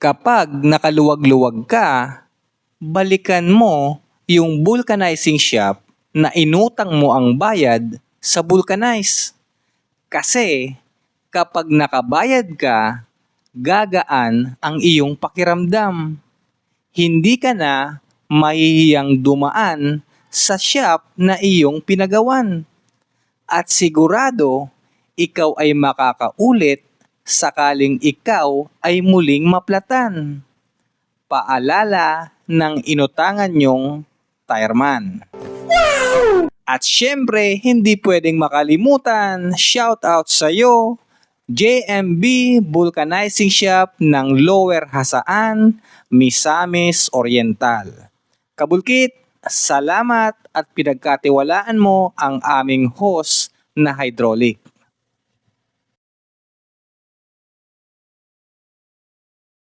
Kapag nakaluwag-luwag ka, balikan mo yung vulcanizing shop na inutang mo ang bayad sa vulcanize. Kasi kapag nakabayad ka, gagaan ang iyong pakiramdam. Hindi ka na mahihiyang dumaan sa shop na iyong pinagawan. At sigurado, ikaw ay makakaulit sakaling ikaw ay muling maplatan. Paalala ng inutangan nyong tireman. At syempre, hindi pwedeng makalimutan, shout out sa iyo, JMB Vulcanizing Shop ng Lower Hasaan, Misamis Oriental. Kabulkit, salamat at pinagkatiwalaan mo ang aming host na hydraulic.